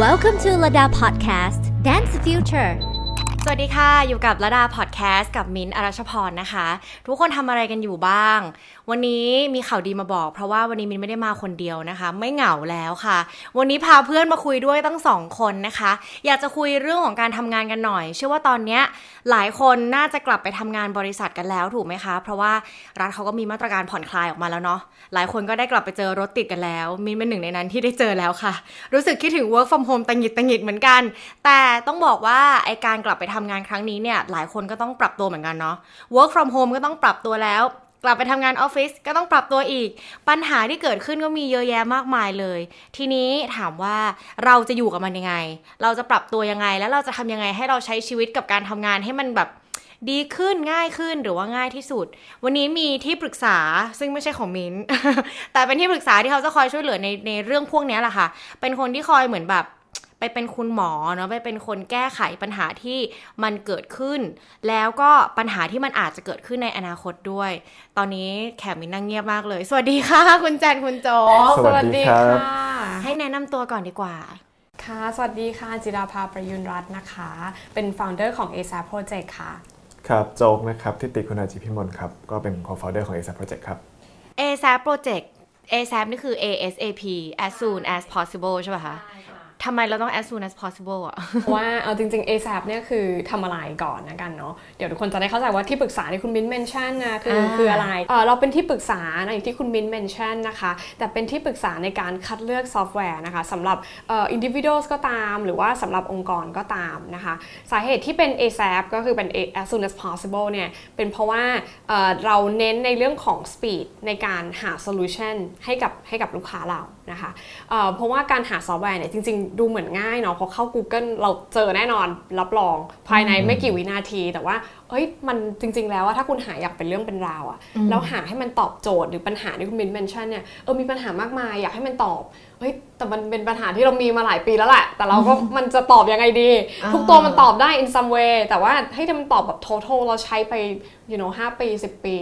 Welcome to Lada Podcast. Dance the Future สวัสดีค่ะ อยู่กับระดาพอดแคสต์กับมิ้นท์อรัชพรนะคะ ทุกคนทำอะไรกันอยู่บ้าง วันนี้มีข่าวดีมาบอก เพราะว่าวันนี้มิ้นไม่ได้มาคนเดียวนะคะ ไม่เหงาแล้วค่ะ วันนี้พาเพื่อนมาคุยด้วยตั้งสองคนนะคะ อยากจะคุยเรื่องของการทำงานกันหน่อย เชื่อว่าตอนเนี้ยหลายคนน่าจะกลับไปทำงานบริษัทกันแล้วถูกไหมคะ เพราะว่ารัฐเขาก็มีมาตรการผ่อนคลายออกมาแล้วเนาะหลายคนก็ได้กลับไปเจอรถติดกันแล้วมิ้นเป็นหนึ่งในนั้นที่ได้เจอแล้วค่ะ รู้สึกคิดถึง work from home ตังหงิดตังหิดเหมือนกัน แต่ต้องบอกว่าไอการกลับไปทำงานครั้งนี้เนี่ยหลายคนก็ต้องปรับตัวเหมือนกันเนาะ work from home ก็ต้องปรับตัวแล้ว กลับไปทำงานออฟฟิศก็ต้องปรับตัวอีก ปัญหาที่เกิดขึ้นก็มีเยอะแยะมากมายเลย ทีนี้ถามว่าเราจะอยู่กับมันยังไง เราจะปรับตัวยังไง แล้วเราจะทำยังไงให้เราใช้ชีวิตกับการทำงานให้มันแบบดีขึ้นง่ายขึ้นหรือว่าง่ายที่สุด วันนี้มีที่ปรึกษาซึ่งไม่ใช่ของมิ้นแต่เป็นที่ปรึกษาที่เขาจะคอยช่วยเหลือในในเรื่องพวกนี้แหละค่ะ เป็นคนที่คอยเหมือนแบบ ไปเป็นคุณหมอเนาะไปเป็นคนแก้ไขปัญหาที่มันเกิดขึ้น แล้วก็ปัญหาที่มันอาจจะเกิดขึ้นในอนาคตด้วย ตอนนี้แขกมินนั่งเงียบมากเลย สวัสดีค่ะ คุณแจนคุณโจกสวัสดีครับให้แนะนำตัวก่อนดีกว่าค่ะ สวัสดีค่ะ จิราภาประยุนรัตน์นะคะ เป็น founder ของ ASAP Project ค่ะ ครับ โจ๊กนะครับทิติคุณาจิพิมลครับ ก็เป็น co-founder ของ ASAP Project ครับ ASAP Project ASAP นี่คือ ASAP as soon as possible ใช่ป่ะคะ ทำไมเราต้อง as soon as possible อะเพราะว่าเอาจริงๆ ASAP เนี่ยคือทำอะไรก่อนนะกันเนาะเดี๋ยวทุกคนจะได้เข้าใจว่าที่ปรึกษาที่คุณมิ้นเมนชั่นนะคืออ่าคืออะไรเออเราเป็นที่ปรึกษานะอย่างที่คุณมิ้นเมนชั่นนะคะ แต่เป็นที่ปรึกษาในการคัดเลือกซอฟต์แวร์นะคะสำหรับเอ่อ individuals ก็ตาม หรือว่าสำหรับองค์กรก็ตามนะคะ สาเหตุที่เป็น ASAP ก็คือเป็น as soon as possible เนี่ยเป็นเพราะว่าเอ่อเราเน้นในเรื่องของ speed ในการหา solution ให้กับให้กับลูกค้าเรานะคะเอ่อเพราะว่าการหาซอฟต์แวร์เนี่ยจริงๆดูเหมือนง่ายเนาะพอเข้า Google เราเจอแน่นอนรับรองภายในไม่กี่วินาที แต่ว่า เอ้ยมันจริง ๆ แล้วว่าถ้าคุณหาอยากเป็นเรื่องเป็นราวอะแล้วหาให้มันตอบโจทย์หรือปัญหาที่คุณมินเมนชั่นเนี่ยเออมีปัญหามากมายอยากให้มันตอบเฮ้ยแต่มันเป็นปัญหาที่เรามีมาหลายปีแล้วแหละแต่เราก็มันจะตอบยังไงดี ทุกตัวมันตอบได้ in some way แต่ว่าให้มันตอบแบบ total เราใช้ไป you know 5ปี 10 ปี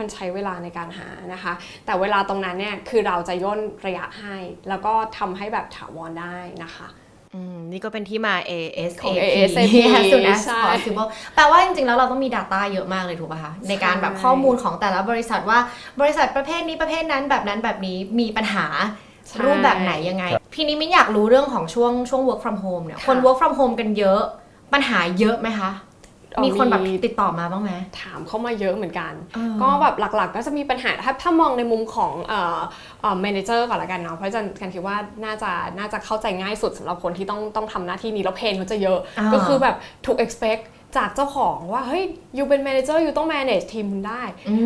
มันใช้เวลาในการหานะคะ แต่เวลาตรงนั้นเนี่ยคือเราจะย่นระยะให้ แล้วก็ทำให้แบบถาวรได้นะคะอืมนี่ก็เป็นที่มา ASAP ของ ASAP as soon as ใช่ possible แปลว่าจริงๆ แล้วเราต้องมี Data เยอะมากเลยถูกป่ะคะ ในการแบบข้อมูลของแต่ละบริษัทว่าบริษัทประเภทนี้ประเภทนั้นแบบนั้นแบบนี้มีปัญหาใช่รูปแบบไหนยังไง พี่นี้มิ้นอยากรู้เรื่องของช่วงช่วง work from home เนี่ยค่ะคน work from home กันเยอะ ปัญหาเยอะไหมคะเอ่อ มีคนแบบมีติดต่อมาบ้างไหมถามเข้ามาเยอะเหมือนกันอ่าก็แบบหลักๆ ก็จะมีปัญหาถ้าถ้ามองในมุมของเอ่อเอ่อ manager ก่อนละกันเนาะเพราะจันกันคิดว่าน่าจะน่าจะเข้าใจง่ายสุดสำหรับคนที่ต้องต้องทำหน้าที่นี้แล้วเพนเขาจะเยอะอ่าก็คือแบบถูก expect จากเจ้าของว่าเฮ้ยยูเป็น manager ยูต้อง manage ทีมคุณได้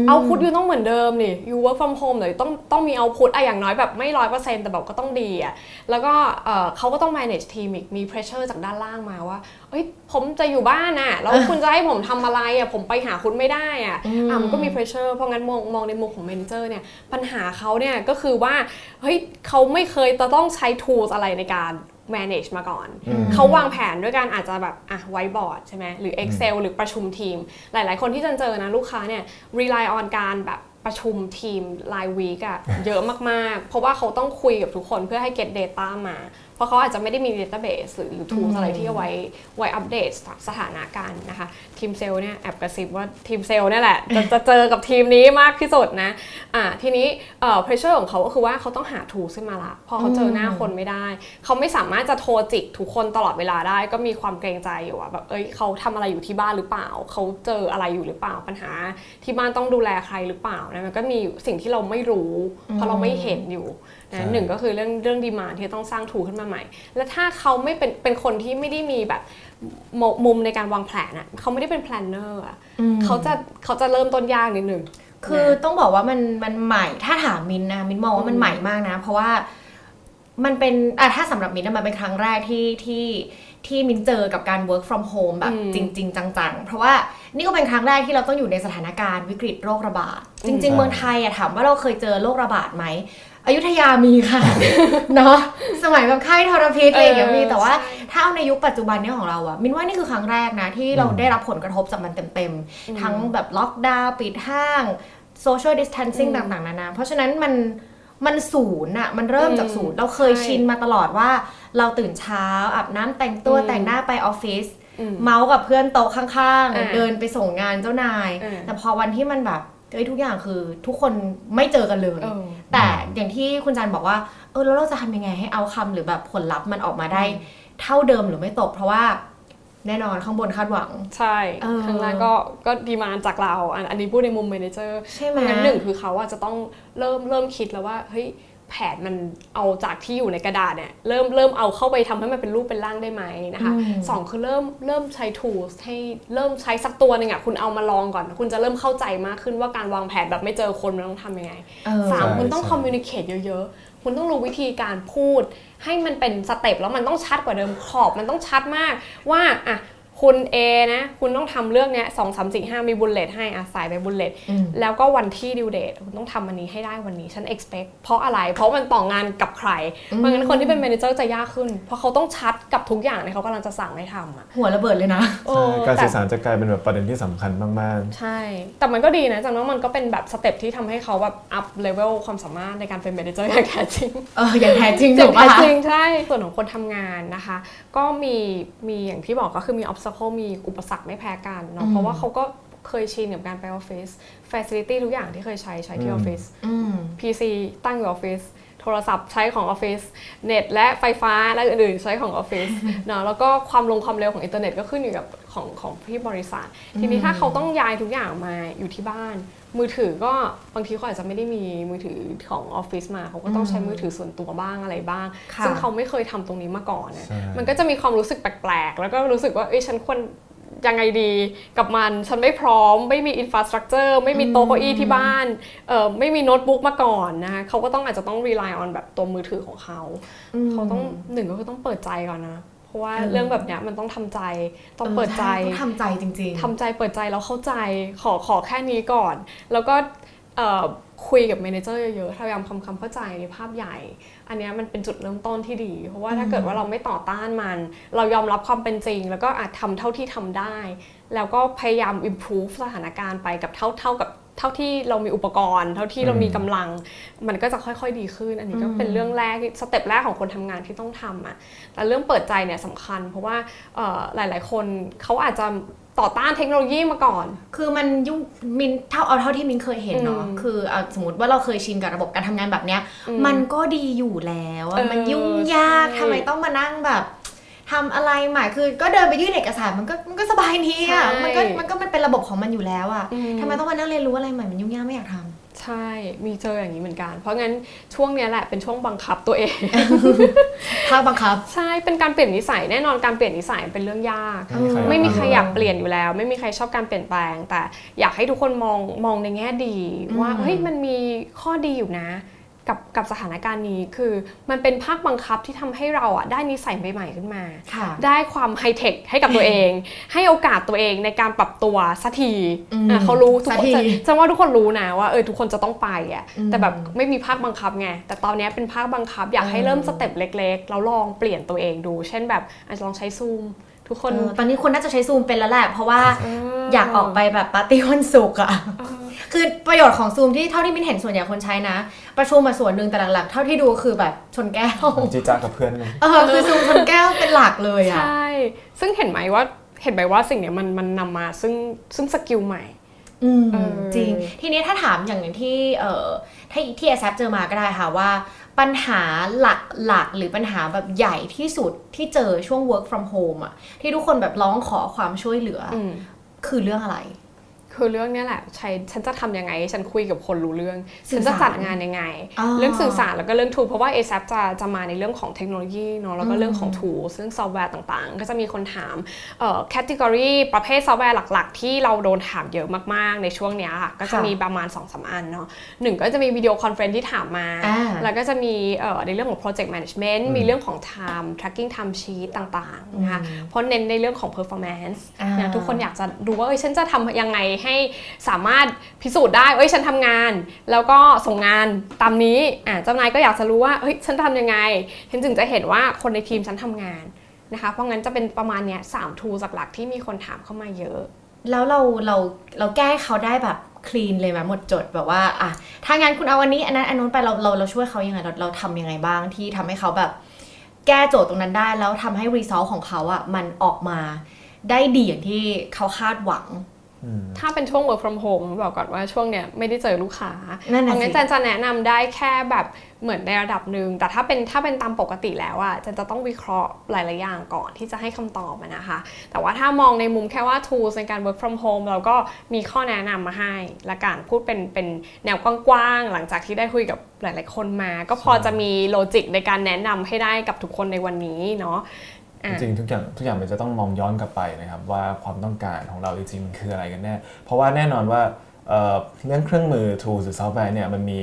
เอาพุทยูต้องเหมือนเดิมนี่ยู work from home เลยต้องต้องมีเอาพุทอะอย่างน้อยแบบไม่ร้อยเปอร์เซ็นต์แต่แบบก็ต้องดีอะแล้วก็เอ่อเขาก็ต้อง manage ทีมอีกมี pressure จากด้านล่างมาว่าเอ้ยผมจะอยู่บ้านน่ะแล้วคุณจะให้ผมทำอะไรอะผมไปหาคุณไม่ได้อะอะมันก็มี pressure เพราะงั้นมองมองในมุมของ manager เนี่ยปัญหาเขาเนี่ยก็คือว่าเฮ้ยเขาไม่เคยจะต้องใช้ tools อะไรในการ manage มาก่อน เขาวางแผนด้วยการอาจจะแบบอะไวบอร์ดใช่ไหมหรือ Excel หรือประชุมทีม หลาย ๆ คนที่จันเจอนะลูกค้าเนี่ย rely on การแบบประชุมทีมรายวีกอะเยอะมาก ๆ เพราะว่าเขาต้องคุยกับทุกคนเพื่อให้ get data มาเพ ราะเขาอาจจะไม่ได้มี database หรือหรือ tools อะไรที่เอาไว้ไว้อัปเดตสถานะการนะคะทีมเซลล์เนี่ยแอบกระซิบว่าทีมเซลล์เนี่ยแหละจะจะเจอกับทีมนี้มากที่สุดนะอ่าทีนี้เอ่อ pressure ของเขาก็คือว่าเขาต้องหา tools ขึ้นมาละพอเขาเจอหน้าคนไม่ได้ เขาไม่สามารถจะโทรจิกทุกคนตลอดเวลาได้ ก็มีความเกรงใจอยู่อะแบบเอ้ยเขาทำอะไรอยู่ที่บ้านหรือเปล่า เขาเจออะไรอยู่หรือเปล่าปัญหา ที่บ้านต้องดูแลใครหรือเปล่านะมันก็มีสิ่งที่เราไม่รู้ เพราะเราไม่เห็นอยู่ใช่ นะหนึ่งก็คือเรื่องเรื่องดีมานที่ต้องสร้างทูขึ้นมาใหม่ และถ้าเขาไม่เป็นเป็นคนที่ไม่ได้มีแบบมมุมในการวางแผนอะเขาไม่ได้เป็นแพลนเนอร์อะเขาจะเขาจะเริ่มต้นยากนิดนึงคือต้องบอกว่ามันมันใหม่ถ้าถามมินนะมินมองว่ามันใหม่มากนะ เพราะว่ามันเป็นอะถ้าสำหรับมินนะมันเป็นครั้งแรกที่ที่ที่มินเจอกับการ work from home แบบอืมจริง ๆ จัง ๆ เพราะว่านี่ก็เป็นครั้งแรกที่เราต้องอยู่ในสถานการณ์วิกฤตโรคระบาด จริง ๆ เมืองไทยอะถามว่าเราเคยเจอโรคระบาดไหม อยุธยามีค่ะ เนาะสมัยแบบไข้ทรพิษอะไรอย่างเงี้ยมีแต่ว่าใช่ถ้าเอาในยุคปัจจุบันเนี้ของเราอะมินว่านี่คือครั้งแรกนะ ที่เราได้รับผลกระทบจากมันเต็มๆ ทั้งแบบล็อกดาวน์ปิดห้างโซเชียลดิส a ทนซิ่งอืมต่างๆ นานา เพราะฉะนั้นมันมันศูนย์อะมันเริ่มจากอืมศูนย์ เราเคยใช่ชินมาตลอดว่า เราตื่นเช้าอาบน้ำแต่งตัวอืมแต่งหน้าไปออฟฟิศอืมเมาส์กับเพื่อนโต๊ะข้างอ่าๆเดินไปส่งงานเจ้านายอ่าแต่พอวันที่มันแบบ เอ้ยทุกอย่างคือทุกคนไม่เจอกันเลย เออ แต่อย่างที่คุณจันบอกว่า เออแล้วเราจะทำยังไงให้เอาคำหรือแบบผลลัพธ์มันออกมาได้ เท่าเดิมหรือไม่ตก เพราะว่าแน่นอนข้างบนคาดหวัง ใช่เออ ข้างล่างก็ก็ดีมานจากเราอันอันนี้พูดในมุมเมนเจอร์ใช่ไหม งั้นหนึ่งคือเขาอะจะต้องเริ่มเริ่มคิดแล้วว่าเฮ้ย แผนมันเอาจากที่อยู่ในกระดาษเนี่ยเริ่มเริ่มเอาเข้าไปทำให้มันเป็นรูปเป็นร่างได้ไหมนะคะอืมสองคือเริ่มเริ่มใช้ tools ให้เริ่มใช้สักตัวหนึ่งอะคุณเอามาลองก่อน คุณจะเริ่มเข้าใจมากขึ้นว่าการวางแผนแบบไม่เจอคนมันต้องทำยังไงเออสามใช่คุณต้องใช่คอมมิวนิเคตเยอะๆ คุณต้องรู้วิธีการพูด ให้มันเป็นสเต็ปแล้วมันต้องชัดกว่าเดิมขอบมันต้องชัดมากว่าอะ คุณ A นะ คุณต้องทำเรื่องเนี้ยสองสามสี่ห้ามีบุลเลตให้อะใส่ไปบุลเลตอืมแล้วก็วันที่ดิวเดตคุณต้องทำอันนี้ให้ได้วันนี้ฉัน expect เพราะอะไร เพราะมันต่องานกับใคร เพราะงั้นคนที่เป็น manager จะยากขึ้น เพราะเขาต้องชัดกับทุกอย่างที่เขากำลังจะสั่งให้ทำอะหัวระเบิดเลยนะโอ้ใช่การแต่สื่อสารจะกลายเป็นแบบประเด็นที่สำคัญมากใช่ แต่มันก็ดีนะจังว่ามันก็เป็นแบบสเต็ปที่ทำให้เขาแบบ up level ความสามารถในการเป็น manager อย่างแท้จริงเอออย่างแท้จริงอถูย่ากงปะแท้คะจริงใช่ส่วนของคนทำงานนะคะ ก็มีมีอย่างที่บอกก็คือมี obstacle มีอุปสรรคไม่แพ้กันเนาะอืมเพราะว่าเขาก็เคยชินกับการไปออฟฟิศ facility ทุกอย่างที่เคยใช้ใช้ที่ออืมอฟฟิศอืม PC ตั้งอยู่ออฟฟิศโทรศัพท์ใช้ของออฟฟิศเน็ตและไฟฟ้าและอื่นๆใช้ของออฟฟิศเนาะแล้วก็ความลงความเร็วของอินเทอร์เน็ตก็ขึ้นอยู่กับของของที่บริษัท ทีนี้ถ้าเขาต้องย้ายทุกอย่างมาอยู่ที่บ้าน มือถือก็บางทีเขาอาจจะไม่ได้มีมือถือของออฟฟิศมาเขาก็ต้องใช้มือถือส่วนตัวบ้างอะไรบ้างค่ะซึ่งเขาไม่เคยทำตรงนี้มาก่อนนะใช่มันก็จะมีความรู้สึกแปลกๆ แล้วก็รู้สึกว่าเอ้ยฉันควรยังไงดีกับมันฉันไม่พร้อม ไม่มีอินฟ a าสตรักเจอร์ไม่มีโต๊ะเก้าอี้ที่บ้านเออไม่มีโน้ตบุ๊กมาก่อนนะคะเขาก็ต้องอาจจะต้อง rely on แบบตัวมือถือของเขา เขาต้องหนึ่งก็คือต้องเปิดใจก่อนนะเพ ราะว่าเออเรื่องแบบเนี้ยมันต้องทำใจต้องเปิดใจออช่ต้องทำใจจริง ๆทำใจเปิดใจแล้วเข้าใจขอขอแค่นี้ก่อน แล้วก็เอ่อคุยกับเมเนเจอร์เยอะๆพยายามทำความเข้าใจในภาพใหญ่ อันเนี้ยมันเป็นจุดเริ่มต้นที่ดี เพราะว่าถ้าเกิดว่าเราไม่ต่อต้านมัน เรายอมรับความเป็นจริง แล้วก็อาจทำเท่าที่ทำได้ แล้วก็พยายาม improve สถานการณ์ไปกับเท่าเท่ากับ เท่าที่เรามีอุปกรณ์ เท่าที่เรามีกำลัง มันก็จะค่อยๆดีขึ้น อันนี้ก็เป็นเรื่องแรกสเต็ปแรกของคนทำงานที่ต้องทำอะแต่เรื่องเปิดใจเนี่ยสำคัญ เพราะว่าเอ่อหลาย ๆ คนเขาอาจจะต่อต้านเทคโนโลยีมาก่อน คือมันยุ่งมินเท่าเอาเท่าที่มินเคยเห็นเนาะอืมคือเอาสมมติว่าเราเคยชินกับระบบการทำงานแบบเนี้ยอืมมันก็ดีอยู่แล้วอะเออมันยุ่งยากใช่ทำไมต้องมานั่งแบบ ทำอะไรใหม่คือ ก็เดินไปยื่นเอกสารมันก็มันก็สบายดีอะใช่มันก็มันก็มันเป็นระบบของมันอยู่แล้วอะอืมทำไมต้องมานั่งเรียนรู้อะไรใหม่มันยุ่งยากไม่อยากทำใช่ มีเจออย่างนี้เหมือนกัน เพราะงั้นช่วงเนี้ยแหละเป็นช่วงบังคับตัวเองภาคบังคับ ใช่ เป็นการเปลี่ยนนิสัยแน่นอนการเปลี่ยนนิสัยเป็นเรื่องยากๆไม่มีใครไม่มีใครอยากทำเปลี่ยนอยู่แล้ว ไม่มีใครชอบการเปลี่ยนแปลง แต่อยากให้ทุกคนมองมองในแง่ดี ว่าอืมเฮ้ยมันมีข้อดีอยู่นะ กับกับสถานการณ์นี้คือมันเป็นภาคบังคับที่ทำให้เราอะได้นิสัยใหม่ๆขึ้นมาค่ะได้ความไฮเทคให้กับตัวเอง ให้โอกาสตัวเองในการปรับตัวสักทีอืมอะเขารู้ทุกสัคกนทีจะจะว่าทุกคนรู้นะว่าเออทุกคนจะต้องไปอะอืมแต่แบบไม่มีภาคบังคับไงแต่ตอนเนี้ยเป็นภาคบังคับ อยากให้เริ่มสเต็ปเล็กๆแล้วลองเปลี่ยนตัวเองดู เช่นแบบอาจจะลองใช้ซูมทุกคนเออตอนนี้คนน่าจะใช้ซูมเป็นแล้วแหละเพราะว่าเอออยากออกไปแบบปาร์ตี้วันศุกร์อะ คือประโยชน์ของซูมที่เท่าที่มินเห็นส่วนใหญ่คนใช้นะ ประชุมมาส่วนหนึ่งแต่หลักๆ เท่าที่ดูคือแบบชนแก้วจีจ้ากับเพื่อนเลยเออคือซูมชนแก้วเป็นหลักเลยใชอะ่ซึ่งเห็นไหมว่าเห็นไหมว่าสิ่งเนี้ยมันมันนำมาซึ่งซึ่งสกิลใหม่อืมเออจริง ทีนี้ถ้าถามอย่างที่เอ่อที่ที่แอซเจอมาก็ได้ค่ะว่าปัญหาหลักหลักๆหรือปัญหาแบบใหญ่ที่สุดที่เจอช่วง work from home อะที่ทุกคนแบบร้องขอความช่วยเหลือออืมคือเรื่องอะไร คือเรื่องเนี้ยแหละใช้ฉันจะทำยังไงให้ฉันคุยกับคนรู้เรื่องสื่ฉันอจะสารจัดงานยังไงอ๋อเรื่องสื่อสารแล้วก็เรื่อง tool เพราะว่า ASAP จะจะมาในเรื่องของเทคโนโลยีเนาะแล้วก็เรื่องของ tool ซึ่งซอฟต์แวร์ต่างๆ ก็จะมีคนถามเอ่อ category ประเภทซอฟต์แวร์หลัก ๆ ที่เราโดนถามเยอะมากๆในช่วงเนี้ยค่ะก็จะค่ะมีประมาณ2อสอันเนาะหนึ่งก็จะมีวิดีโอคอนเฟรนซ์ที่ถามมาอ่าแล้วก็จะมีเอ่อในเรื่องของ project management มีเรื่องของ time tracking time sheet ต่างๆนะคะเพราะเน้นในเรื่องของ performance อ่านะทุกคนอยากจะดูว่าเอ้ยฉันจะทำยังไงให้สามารถพิสูจน์ได้เอ้ยฉันทำงาน แล้วก็ส่งงานตามนี้อ่าเจ้านายก็อยากจะรู้ว่าเฮ้ยฉันทำยังไงฉันถึงจะเห็นว่าคนในทีมฉันทำงานนะคะ เพราะงั้นจะเป็นประมาณเนี้ยสามทูหลักๆที่มีคนถามเข้ามาเยอะ แล้วเราเราเราแก้เขาได้แบบคลีนเลยไหมหมดจดแบบว่าอะถ้างั้นคุณเอาอันนี้อันนั้นอันนู้นไปเราเราเราช่วยเขายังไงเราเราทำยังไงบ้างที่ทำให้เขาแบบ แก้โจทย์ตรงนั้นได้แล้วทำให้รีซอสของเขาอะมันออกมาได้ดีอย่างที่เขาคาดหวัง ถ้าเป็นช่วง work from home บอกก่อนว่าช่วงเนี้ยไม่ได้เจอลูกค้านั่นเพน่ะราะงั้นสิแจนจะแนะนำได้แค่แบบเหมือนในระดับหนึ่ง แต่ถ้าเป็นถ้าเป็นตามปกติแล้วอะแจนจะต้องวิเคราะห์หลาย ๆ อย่างก่อนที่จะให้คำตอบอะนะคะ แต่ว่าถ้ามองในมุมแค่ว่า tools ในการ work from home เราก็มีข้อแนะนำมาให้ละกันพูดเป็นเป็นแนวกว้าง ๆ หลังจากที่ได้คุยกับหลาย ๆ คนมา ก็พอจะมีโลจิกในการแนะนำให้ได้กับทุกคนในวันนี้เนาะอะ จริงๆทุกอย่างทุกอย่างมันจะต้องมองย้อนกลับไปนะครับว่าความต้องการของเราจริงๆมันคืออะไรกันแน่ เพราะว่าแน่นอนว่าเอ่อเรื่องเครื่องมือ tools หรือซอฟต์แวร์เนี่ยมันมี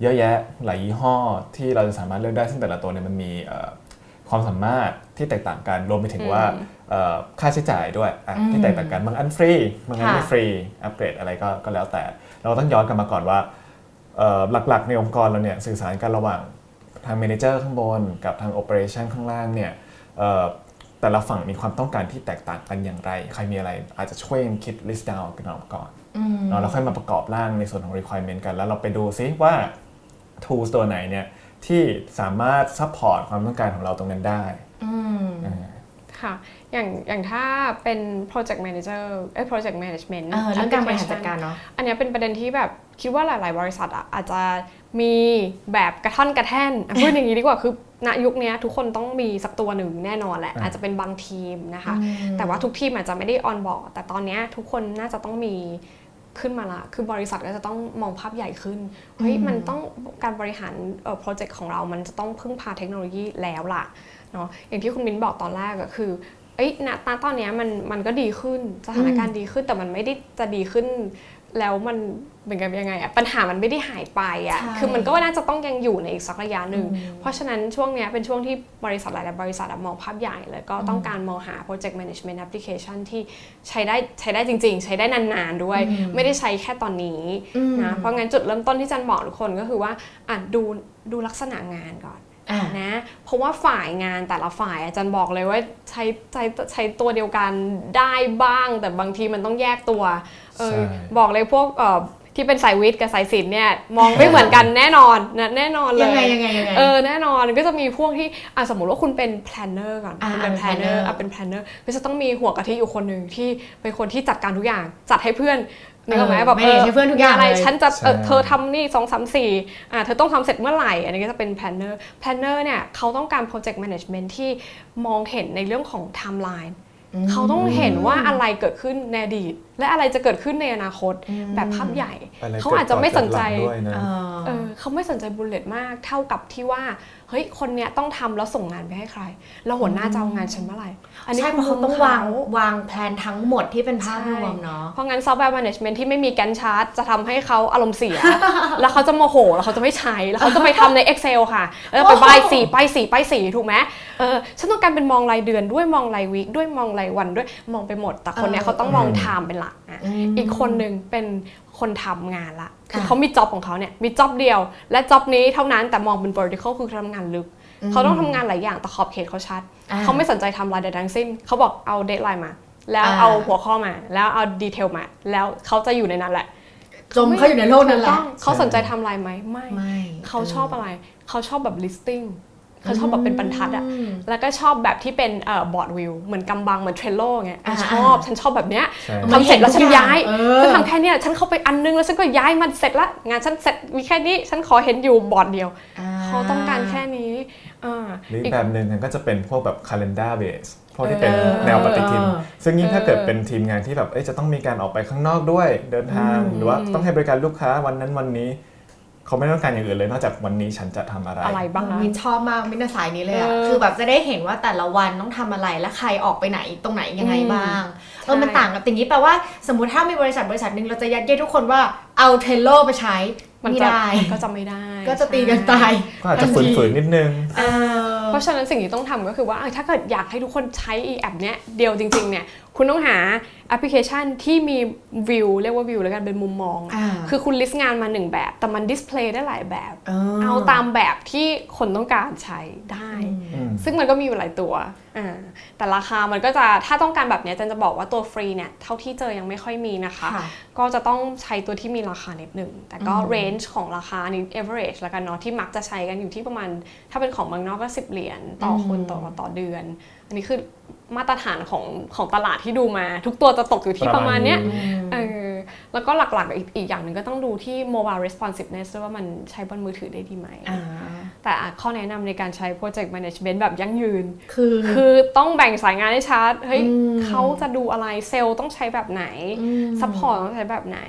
เยอะแยะหลายยี่ห้อที่เราจะสามารถเลือกได้ซึ่งแต่ละตัวเนี่ยมันมีเอ่อความสามารถที่แตกต่างกันรวมไปถึงว่าเอ่อค่าใช้จ่ายด้วยอะที่แตกต่างกันบางอันฟรีบางอันไม่ค่ะฟรีอัปเกรดอะไรก็ก็แล้วแต่ เราต้องย้อนกลับมาก่อนว่าเอ่อหลักๆในองค์กรเราเนี่ยสื่อสารกันระหว่างทาง Manager ข้างบนกับทาง Operation ข้างล่างเนี่ยเอ่อ แต่ละฝั่งมีความต้องการที่แตกต่างกันอย่างไร ใครมีอะไรอาจจะช่วยกันคิด list down กันออกก่อนเนาะแล้วค่อยมาประกอบร่างในส่วนของ requirement กัน แล้วเราไปดูซิว่า tools ตัวไหนเนี่ยที่สามารถ support ความต้องการของเราตรงนั้นได้อ่าค่ะอย่างอย่างถ้าเป็น project manager เอ้ย project management เออเรื่องการบริหาร application จัดการเนาะอันเนี้ยเป็นประเด็นที่แบบคิดว่าหลาย ๆ บริษัทอะอาจจะมีแบบกระท่อนกระแท่นอะพูดอย่างนี้ดีกว่าคือ ณยุคเนี้ยทุกคนต้องมีสักตัวหนึ่งแน่นอนแหละอ่าอาจจะเป็นบางทีมนะคะ แต่ว่าทุกทีมอาจจะไม่ได้ออนบอร์ดแต่ตอนเนี้ยทุกคนน่าจะต้องมีขึ้นมาละ คือบริษัทก็จะต้องมองภาพใหญ่ขึ้น เฮ้ย มันต้องการบริหารเอ่อโปรเจกต์ของเรา มันจะต้องพึ่งพาเทคโนโลยีแล้วล่ะ เนาะอย่างที่คุณมิ้นบอกตอนแรกก็คือ เอ้ยณณตอนเนี้ยมัน มันก็ดีขึ้น สถานการณ์ดีขึ้น แต่มันไม่ได้จะดีขึ้น แล้วมัน เป็นกันยังไงอะปัญหามันไม่ได้หายไปอะใช่คือมันก็น่าจะต้องยังอยู่ในอีกสักระยะหนึ่ง เพราะฉะนั้นช่วงเนี้ยเป็นช่วงที่บริษัทหลายๆบริษัทอะมองภาพใหญ่แล้วก็ต้องการมองหา project management application ที่ใช้ได้ใช้ได้จริง ๆ ใช้ได้นานๆด้วย ไม่ได้ใช้แค่ตอนนี้นะเพราะงั้นจุดเริ่มต้นที่จันบอกทุกคนก็คือว่าอะดูดูลักษณะงานก่อนอ่านะเพราะว่าฝ่ายงานแต่ละฝ่ายอาจารย์บอกเลยว่าใช้ใช้ใช้ตัวเดียวกันได้บ้าง แต่บางทีมันต้องแยกตัวเออใช่บอกเลยพวกเอ่อ ที่เป็นสายวิทย์กับสายศิลป์เนี่ยมองไม่เหมือนกันแน่นอนนะแน่นอนเลยยังไงยังไงยังไงเออแน่นอนก็จะมีพวกที่อะสมมติว่าคุณเป็น planner ก่อนอ่าคุณเป็นเป็น planner planner อะเป็น planner ก็จะต้องมีหัวกะทิอยู่คนหนึ่งที่เป็นคนที่จัดการทุกอย่างจัดให้เพื่อนนึกออกไหมเออแบบ manage ให้เพื่อนทุกอย่างอะไรเลยฉันจะเออใช่เธอทำนี่สองสามสี่อ่าเธอต้องทำเสร็จเมื่อไหร่ อันนี้ก็จะเป็น planner planner เนี่ยเขาต้องการ project management ที่มองเห็นในเรื่องของ timeline เขาต้องเห็นว่าอะไรเกิดขึ้นในอดีต และอะไรจะเกิดขึ้นในอนาคตแบบภาพใหญ่อะไรเขาอาจจะไม่สนใจเกิดก่อนเกิดหลังด้วยนะเออเออเขาไม่สนใจบุลเลตมากเท่ากับที่ว่าเฮ้ยคนเนี้ยต้องทำแล้วส่งงานไปให้ใคร แล้วหัวหน้าจะเอางานฉันเมื่อไหร่ใช่เพราะเขาต้องวางวางแผนทั้งหมดที่เป็นภาพรวมเนาะเพราะงั้นซอฟต์แวร์ a ม a จเมนที่ไม่มีแกนชาร์ตจะทำให้เขาอารมณ์เสีย แล้วเขาจะโมโห แล้วเขาจะไม่ใช้ แล้วเขาจะไปทำใน Excel ค่ะแล้วไปใบายสีไปายสีไปายสีถูกไหมเออฉันต้องการเป็นมองรายเดือนด้วยมองรายวีคด้วยมองรายวันด้วยมองไปหมด แต่คนเนี้ยเออเขาต้องมองไทม์เป็นหลักอะอืมอีกคนหนึ่งเป็นคนทำงานละคือค่ะเขามีจ็อบของเขาเนี่ยมีจ็อบเดียว และจ็อบนี้เท่านั้นแต่มองเป็น vertical คือทำงานลึกเขาต้องทำงานหลายอย่างแต่ขอบเขตเขาชัดอ่าเขาไม่สนใจทำรายใดทั้งสิ้น เขาบอกเอาเดทไลน์มา แล้วอ่าเอาหัวข้อมา แล้วเอาดีเทลมา แล้วเขาจะอยู่ในนั้นแหละ จมเขาอยู่ในโลกนั้นแหถูละต้องเขาสนใจทำลายไหมไม่ไม่ เขาชอบอะไร เขาชอบแบบ listing เขาชอบแบบเป็นบรรทัดอะอืมแล้วก็ชอบแบบที่เป็นเอ่อบอร์ดวิวเหมือนกำบังเหมือนเทรลโล่ไงอะอ่าชอบฉันชอบแบบเนี้ยใช่ทำเสร็จแล้วฉันย้ายเออฉันทำแค่เนี้ยฉันเข้าไปอันนึงแล้วฉันก็ย้ายมันเสร็จละงานฉันเสร็จมีแค่นี้ฉันขอเห็นอยู่บอร์ดเดียวเขาต้องการแค่นี้อ่าหรืออีอีกกแบบหนึ่งก็จะเป็นพวกแบบ calendar base พวกที่เป็นเออแนวปฏิทินเออซึ่งยิ่งถ้าเออเกิดเป็นทีมงานที่แบบเอ้ยจะต้องมีการออกไปข้างนอกด้วยเดินทางหรือว่าต้องให้บริการลูกค้าวันนั้นวันนี้ เขาไม่ต้องการอย่างอื่นเลยนอกจากวันนี้ฉันจะทำอะไรอะไรบ้างนะมินชอบมากมินน่ะสายนี้เลยอะเออคือแบบจะได้เห็นว่าแต่ละวันต้องทำอะไรและใครออกไปไหนตรงไหนยังไงบ้างเออมันต่างกับอย่างนี้แปลว่าสมมติถ้ามีบริษัทบริษัทหนึ่งเราจะยัดเยียดทุกคนว่าเอาเทรลโลไปใช้มันไม่จะได้มันก็จะไม่ได้ ก็จะตีกันตาย ก็อาจจะฝืนๆนิดนึงเออ เพราะฉะนั้นสิ่งที่ต้องทำก็คือว่าอะถ้าเกิดอยากให้ทุกคนใช้อีแอปเนี้ยเดียวจริงๆเนี่ยคุณต้องหาแอปพลิเคชันที่มีวิวเรียกว่าวิวแล้วกันเป็นมุมมองอะอ่าคือคุณลิสต์งานมาหนึ่งแบบ แต่มันดิสเพลย์ได้หลายแบบ เออเอาตามแบบที่คนต้องการใช้ได้อืมซึ่งมันก็มีอยู่หลายตัวอ่า แต่ราคามันก็จะถ้าต้องการแบบเนี้ยจันจะบอกว่าตัวฟรีเนี่ยเท่าที่เจอยังไม่ค่อยมีนะคะค่ะก็จะต้องใช้ตัวที่มีราคานิดหนึ่ง แต่ก็ range ของราคานี้ average แล้วกันเนาะที่มักจะใช้กันอยู่ที่ประมาณ ถ้าเป็นของเมืองนอกก็ 10 เหรียญต่อคนต่อต่อเดือน อันนี้คือมาตรฐานของของตลาดที่ดูมา ทุกตัวจะตกอยู่ที่ประมาณเนี้ยเออแล้วก็หลักๆอีกอีกอย่างหนึ่งก็ต้องดูที่ mobile responsiveness ด้วยว่ามันใช้บนมือถือได้ดีไหมอ่า แต่อะข้อแนะนำในการใช้ project management แบบยั่งยืน คือคือต้องแบ่งสายงานให้ชัดเฮ้ยอืมเขาจะดูอะไรเซลล์ต้องใช้แบบไหนซัพพอร์ตต้องใช้แบบไหน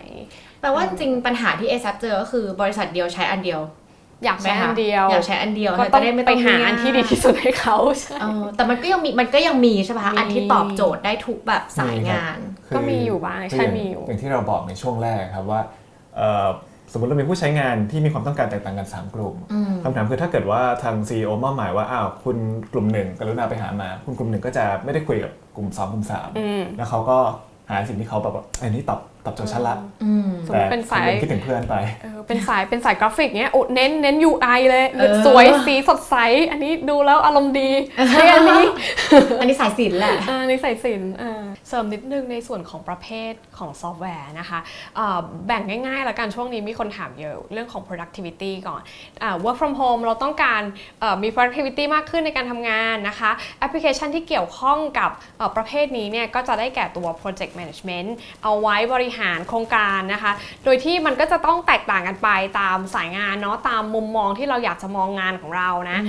แปลว่าจริงปัญหาที่ ASAP เจอก็คือบริษัทเดียวใช้อันเดียว อยากใช้ไหมคะอันเดียว อยากใช้อันเดียวก็ต้องจะด้ม่ไปต้งหาอันที่ดีที่สุดให้เขาใช่เออแต่มันก็ยังมีมันก็ยังมีใช่ปะคะมีอันที่ตอบโจทย์ได้ทุกแบบสายงานคืก็มีอยู่บ้างคืใช่ย่มีอยู่อย่างที่เราบอกในช่วงแรกครับว่าเอ่อ สมมติเรามีผู้ใช้งานที่มีความต้องการแตกต่างกัน 3 กลุ่มอืมคำถามคือถ้าเกิดว่าทาง CEO มอบหมายว่าอ้าวคุณกลุ่มหนึ่งกรุณาไปหามา คุณกลุ่มหนึ่งก็จะไม่ได้คุยกับกลุ่ม 2 กลุ่มอืม3แล้วเขาก็หาสิ่งที่เขาแบบว่าอันนี้ตอบตอบโจทย์ฉันละอืมสมมติเป็นสายคุณคิดถึงเพื่อนไปเออเป็นสายเป็นสายกราฟิกเนี้ยโอ้เน้นเน้น UI เลยเออสวยสีสดใส อันนี้ดูแล้วอารมณ์ดีใช่อันนี้ อันนี้สายศิลป์แหละอ่านี่ใส่สินอ่าเสริมนิดนึงในส่วนของประเภทของซอฟต์แวร์นะคะอ่าแบ่งง่ายๆแล้วกันช่วงนี้มีคนถามเยอะเรื่องของ productivity ก่อนอา work from home เราต้องการเอ่อมี productivity มากขึ้นในการทำงานนะคะแอปพลิเคชันที่เกี่ยวข้องกับเอ่อประเภทนี้เนี่ยก็จะได้แก่ตัว project management เอาไว้บริหารโครงการนะคะ โดยที่มันก็จะต้องแตกต่างกันไปตามสายงานเนาะตามมุมมองที่เราอยากจะมองงานของเรานะ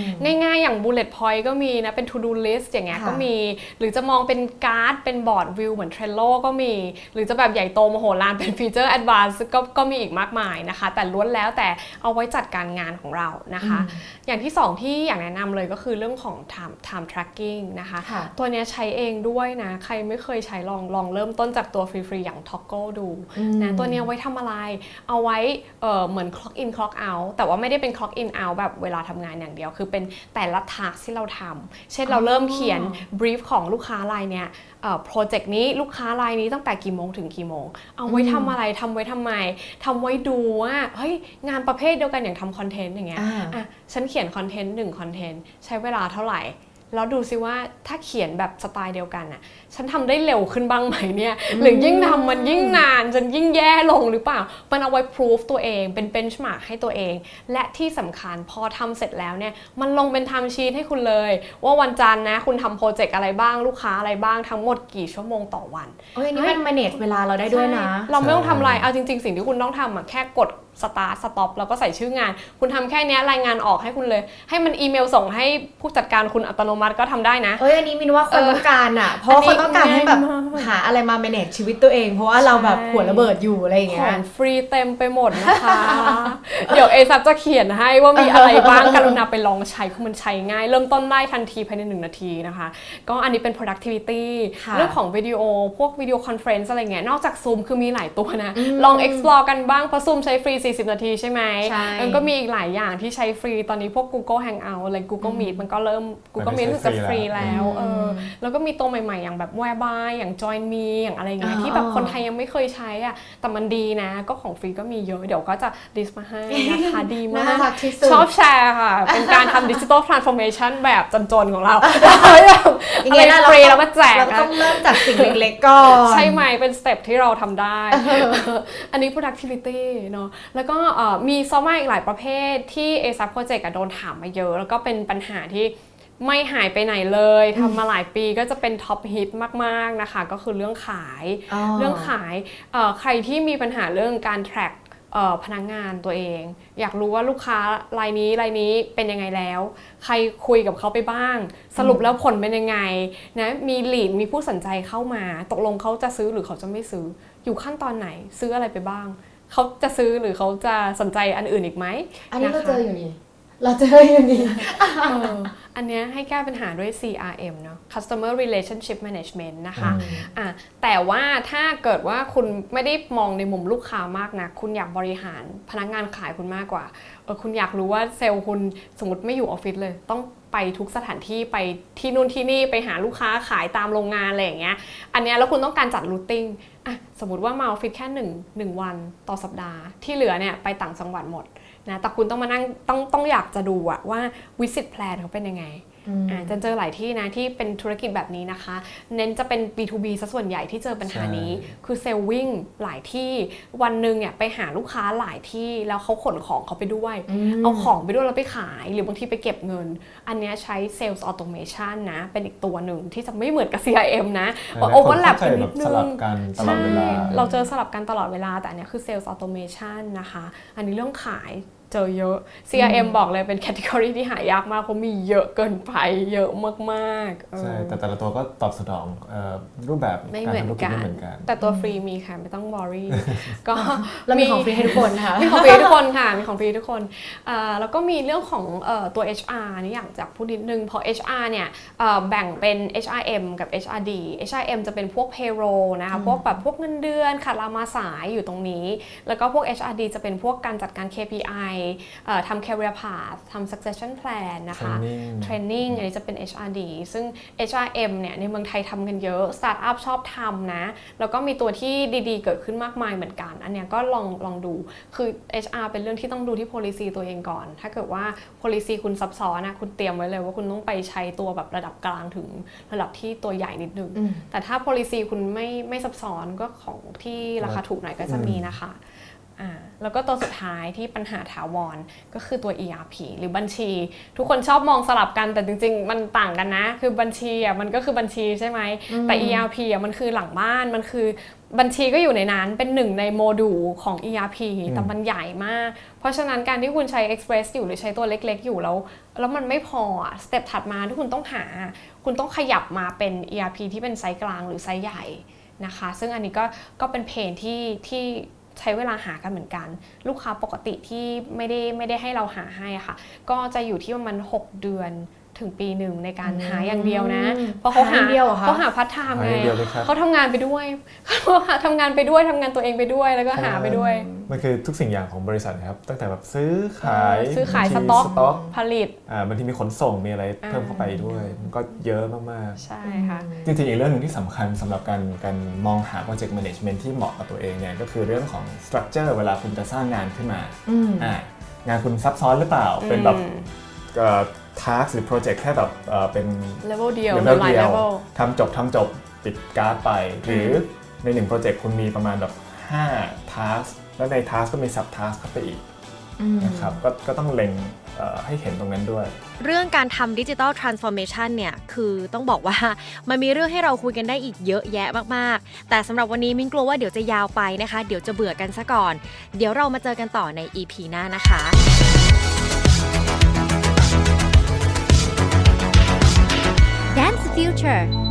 ง่ายๆ อย่าง bullet point ก็มีนะ เป็น to do list อย่างเงี้ยค่ะก็มี หรือจะมองเป็นการ์ดเป็นบอร์ดวิวเหมือน Trello ก็มี หรือจะแบบใหญ่โตมโหฬารเป็นฟีเจอร์ advanced ก็ก็มีอีกมากมายนะคะ แต่ล้วนแล้วแต่เอาไว้จัดการงานของเรานะคะ อย่างที่สองที่อยากแนะนำเลยก็คือเรื่องของ time time tracking นะคะค่ะตัวเนี้ยใช้เองด้วยนะ ใครไม่เคยใช้ลองลองเริ่มต้นจากตัวฟรีๆอย่าง Toggle ดูนะตัวเนี้ยไว้ทำอะไร เอาไว้เออเหมือน clock in clock out แต่ว่าไม่ได้เป็น clock in out แบบเวลาทำงานอย่างเดียว คือเป็นแต่ละ task ที่เราทำเช่นเราเริ่มเขียน brief ของลูกค้ารายเนี้ยโปรเจกต์นี้ลูกค้ารายนี้ตั้งแต่กี่โมงถึงกี่โมง เอาไว้ทำอะไรทำไว้ทำไมทำไว้ดูว่าเฮ้ยงานประเภทเดียวกันอย่างทำคอนเทนต์อย่างเงี้ยอ่าอะฉันเขียนคอนเทนต์หนึ่งคอนเทนต์ใช้เวลาเท่าไหร่ แล้วดูซิว่าถ้าเขียนแบบสไตล์เดียวกันอะฉันทำได้เร็วขึ้นบ้างไหมเนี่ยหรือยิ่งทำมันยิ่งนานจนยิ่งแย่ลงหรือเปล่า มันเอาไว้พิสูจตัวเองเป็นเบนช์มาร์กให้ตัวเอง และที่สำคัญพอทำเสร็จแล้วเนี่ยมันลงเป็นไทม์ชีตให้คุณเลย ว่าวันจันทร์นะ คุณทำโปรเจกต์อะไรบ้างลูกค้าอะไรบ้างทั้งหมดกี่ชั่วโมงต่อวันโอ้ยอันนี้มัน manage เวลาเราได้ด้วยนะใช่เราไม่ต้องทำอะไรเอาจริง ๆ สิ่งที่คุณต้องทำอะแค่กดสตาร์ทสต็อปแล้วก็ใส่ชื่องาน คุณทำแค่เนี้ยรายงานออกให้คุณเลย ให้มันอีเมลส่งให้ผู้จัดการคุณอัตโนมัติก็ทำได้นะ เอ้ยอันนี้มินว่าคนเออต้องการอะ เพราะว่าอันนี้คนต้องการให้แบบง่ายมากหาอะไรมา manage ชีวิตตัวเอง เพราะว่าเราแบบใช่หัวระเบิดอยู่อะไรอย่างขเงี้อยงฟรีเต็มไปหมดนะคะ เดี๋ยวเอซับจะเขียนให้ว่ามีอะไรบ้างกรุณาไปลองใช้คือมันใช้ง่าย เริ่มต้นได้ทันทีภายในหนึ่งนาทีนะคะ ก็อันนี้เป็น productivity ค่ะเรื่องของวิดีโอพวกวิดีโอคอนเฟรนซ์อะไรเงี้ยนอกจาก Zoom คือมีหลายตัวนะ ลอง explore กันบ้างเพราะ Zoom ใช้ฟรี 40 นาทีใช่ไหมใช่มันก็มีอีกหลายอย่างที่ใช้ฟรีตอนนี้พวก Google Hangout อะไร Google Meet มันก็เริ่ม Google มัน Meet ก็รู้ใช้สึกจะฟฟรีรีแล้แล้ววเออแล้วก็มีตัวใหม่ๆ อย่างแบบ Whereby อย่าง Join Me อย่างอะไรเงี้ยอ๋อที่แบบคนไทยยังไม่เคยใช้อะแต่มันดีนะ ก็ของฟรีก็มีเยอะเดี๋ยวก็จะลิสต์มาให้นะคะดีมาน่ากรักที่สุดชอบแชร์ค่ะ เป็นการทำดิจิ t a ลทรานส์ฟอร์เมชันแบบจนๆของเราอย่างอะไรเงี้ยนะฟรีแล้วก็แจกเรานะต้องเริ่มจากสิ่งเล็กๆก่อนใช่ไหมเป็นสเต็ปที่เราทำได้ อันนี้ productivity เนอะแล้วก็เอ่อมีซอฟต์แวร์อีกหลายประเภทที่ a s a p Project อะโดนถามมาเยอะ แล้วก็เป็นปัญหาที่ ไม่หายไปไหนเลยทำมาหลายปีก็จะเป็นท็อปฮิตมากๆนะคะ ก็คือเรื่องขายอ๋อเรื่องขายเอ่อใครที่มีปัญหาเรื่องการ track เอ่อพนักงานตัวเอง อยากรู้ว่าลูกค้ารายนี้รายนี้เป็นยังไงแล้ว ใครคุยกับเขาไปบ้าง สรุปแล้วผลเป็นยังไงนะมีลีดมีผู้สนใจเข้ามา ตกลงเขาจะซื้อหรือเขาจะไม่ซื้อ อยู่ขั้นตอนไหนซื้ออะไรไปบ้าง เขาจะซื้อหรือเขาจะสนใจอันอื่นอีกไหมอันนี้เราะคะเจออยู่นี่ เราเจออยู่นี่เอออันเนี้ยให้แก้ปัญหาด้วย CRM เนอะ Customer Relationship Management นะคะอะแต่ว่าถ้าเกิดว่าคุณไม่ได้มองในมุมลูกค้ามากนะคุณอยากบริหารพนักงานขายคุณมากกว่าเออคุณอยากรู้ว่าเซลล์คุณสมมติไม่อยู่ออฟฟิศเลย ต้องไปทุกสถานที่ไปที่นู่นที่นี่ไปหาลูกค้าขายตามโรงงานอะไรอย่างเงี้ย อันเนี้ยแล้วคุณต้องการจัดรูทติ้งอะสมมติว่ามาออฟฟิศแค่หนึ่งหนึ่งวันต่อสัปดาห์ ที่เหลือเนี่ยไปต่างจังหวัดหมด นะแต่คุณต้องมานั่งต้องต้องอยากจะดูอะว่าวิสิตแพลนเขาเป็นยังไง อ่าจะเจอหลายที่นะที่เป็นธุรกิจแบบนี้นะคะ เน้นจะเป็น B2B ซะส่วนใหญ่ที่เจอปัญหานี้ คือเซลล์วิ่งหลายที่วันหนึ่งเนี่ยไปหาลูกค้าหลายที่แล้วเขาขนของเขาไปด้วย เอาของไปด้วยแล้วไปขาย หรือบางทีไปเก็บเงิน อันเนี้ยใช้ Sales Automation นะ เป็นอีกตัวหนึ่งที่จะไม่เหมือนกับ CRM นะใช่โอเวอร์แลปเข้าใจกันนิดนึแบบสลังบกันตลอดเวลาใช่เราเจอสลับกันตลอดเวลาแต่อันเนี้ยคือ Sales Automation นะคะ อันนี้เรื่องขาย เจอเยอะ CRM บอกเลยเป็นแคตตากรีที่หายากมากเพราะมีเยอะเกินไปเยอะมากๆเออใช่แต่แต่ละตัวก็ตอบสนองเอ่อรูปแบบไม่การเหมือนทำธุรกิจกัไม่นเหมือนกัน แต่ตัวฟรีมีค่ะไม่ต้องวอรี่ก็เรามีของฟรีให้ทุกคนนะคะมีของฟรีทุกคนค่ะมีของฟรีทุกคนเอ่อแล้วก็มีเรื่องของเอ่อตัว HR นี่อยากจะพูดนิดนึงพอ HR เนี่ยเอ่อแบ่งเป็น HRM กับ HRD HRM จะเป็นพวก payroll นะคะพวกแบบพวกเงินเดือนขาดลามาสายอยู่ตรงนี้ แล้วก็พวก HRD จะเป็นพวกการจัดการ KPI เอ่อทำ career path ทำ succession plan นะคะ Training training อันนี้จะเป็น HRD ซึ่ง HRM เนี่ยในเมืองไทยทำกันเยอะสตาร์ทอัพชอบทำนะ แล้วก็มีตัวที่ดีๆ เกิดขึ้นมากมายเหมือนกัน อันเนี้ยก็ลองลองดู คือ HR เป็นเรื่องที่ต้องดูที่ policy ตัวเองก่อน ถ้าเกิดว่า policy คุณซับซ้อนนะคุณเตรียมไว้เลยว่าคุณต้องไปใช้ตัวแบบระดับกลางถึงระดับที่ตัวใหญ่นิดนึง แต่ถ้า policy คุณไม่ไม่ซับซ้อนก็ของที่ราคาถูกหน่อยก็จะมีนะคะอ่า แล้วก็ตัวสุดท้ายที่ปัญหาถาวรก็คือตัว ERP หรือบัญชี ทุกคนชอบมองสลับกันแต่จริง ๆ มันต่างกันนะ คือบัญชีอะมันก็คือบัญชีใช่ไหมแต่ ERP อะมันคือหลังบ้านมันคือบัญชีก็อยู่ในนั้นเป็นหนึ่งในโมดูลของ ERP แต่มันใหญ่มาก เพราะฉะนั้นการที่คุณใช้ Express อยู่หรือใช้ตัวเล็กๆ อยู่แล้ว แล้วมันไม่พอสเต็ปถัดมาที่คุณต้องหา คุณต้องขยับมาเป็น ERP ที่เป็นไซส์กลางหรือไซส์ใหญ่นะคะ ซึ่งอันนี้ก็ก็เป็นเพนที่ที่ ใช้เวลาหากันเหมือนกัน ลูกค้าปกติที่ไม่ได้ไม่ได้ให้เราหาให้ค่ะ ก็จะอยู่ที่ประมาณ6เดือน ถึงปีหนึ่งในการหาอย่างเดียวนะ เพราะเขาหาหาอย่างเดียวเหรอคะเขาหาพัฒไทม์หาไงอย่างเดียวเลยครับเขาทำงานไปด้วยเขาหาทำงานไปด้วยทำงานตัวเองไปด้วยแล้วก็หาไปด้วย มันคือทุกสิ่งอย่างของบริษัทนะครับ ตั้งแต่แบบซื้อขายซื้อขายบงสทีต็อกสต็อกผลิตอ่าบางทีมีขนส่งมีอะไรอ่าเพิ่มเข้าไปด้วย มันก็เยอะมากใช่ค่ะๆจริงๆอีกเรื่องหนึ่งที่สำคัญสำหรับการการมองหา project management ที่เหมาะกับตัวเองเนี่ยก็คือเรื่องของ structure เวลาคุณจะสร้างงานขึ้นมาอ่างานคุณซับซ้อนหรือเปล่าเป็นแบบ อืมเอ่อ task หรือ project แค่แบบเอ่อเป็น level เดียวเลหเวรือลหลายเดียว level ทำจบทำจบปิดการ์ดไป หรือในหนึ่งโปรเจกต์คุณมีประมาณแบบ5 task แล้วใน task ก็มี sub task เข้าไปอีกนะครับก็ก็ต้องเล็งเอ่อให้เห็นตรงนั้นด้วย เรื่องการทำดิจิทัลทรานส์ฟอร์เมชันเนี่ย คือต้องบอกว่า มันมีเรื่องให้เราคุยกันได้อีกเยอะแยะมาก ๆ แต่สำหรับวันนี้มิ้นกลัวว่าเดี๋ยวจะยาวไปนะคะ เดี๋ยวจะเบื่อกันซะก่อน เดี๋ยวเรามาเจอกันต่อใน EP หน้านะคะ Future